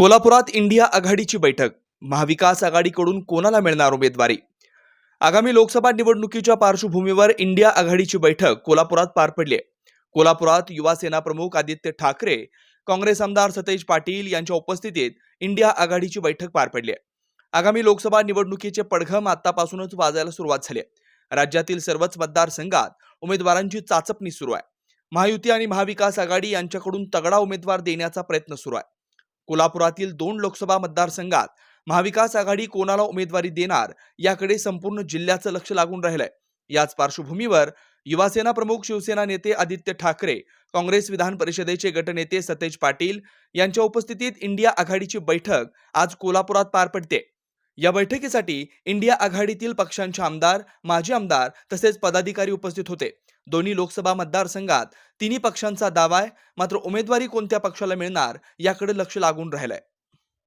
कोल्हापुरात इंडिया आघाडीची बैठक. महाविकास आघाडीकडून कोणाला मिळणार उमेदवारी? आगामी लोकसभा निवडणुकीच्या पार्श्वभूमीवर इंडिया आघाडीची बैठक कोल्हापुरात पार पडली आहे. कोल्हापुरात युवा सेना प्रमुख आदित्य ठाकरे काँग्रेस आमदार सतेज पाटील यांच्या उपस्थितीत इंडिया आघाडीची बैठक पार पडली आहे. आगामी लोकसभा निवडणुकीचे पडघम आतापासूनच वाजायला सुरुवात झाली आहे. राज्यातील सर्वच मतदारसंघात उमेदवारांची चाचपणी सुरू आहे. महायुती आणि महाविकास आघाडी यांच्याकडून तगडा उमेदवार देण्याचा प्रयत्न सुरू आहे. कोल्हापुरातील दोन लोकसभा मतदारसंघात महाविकास आघाडी कोणाला उमेदवारी देणार याकडे संपूर्ण जिल्ह्याचं लक्ष लागून राहिलंय. याच पार्श्वभूमीवर युवासेना प्रमुख शिवसेना नेते आदित्य ठाकरे काँग्रेस विधान परिषदेचे गटनेते सतेज पाटील यांच्या उपस्थितीत इंडिया आघाडीची बैठक आज कोल्हापुरात पार पडते. या बैठकीसाठी इंडिया आघाडीतील पक्षांचे आमदार माजी आमदार तसेच पदाधिकारी उपस्थित होते. दोन्ही लोकसभा मतदारसंघात तिन्ही पक्षांचा दावा आहे. मात्र उमेदवारी कोणत्या पक्षाला मिळणार याकडे लक्ष लागून राहिलंय.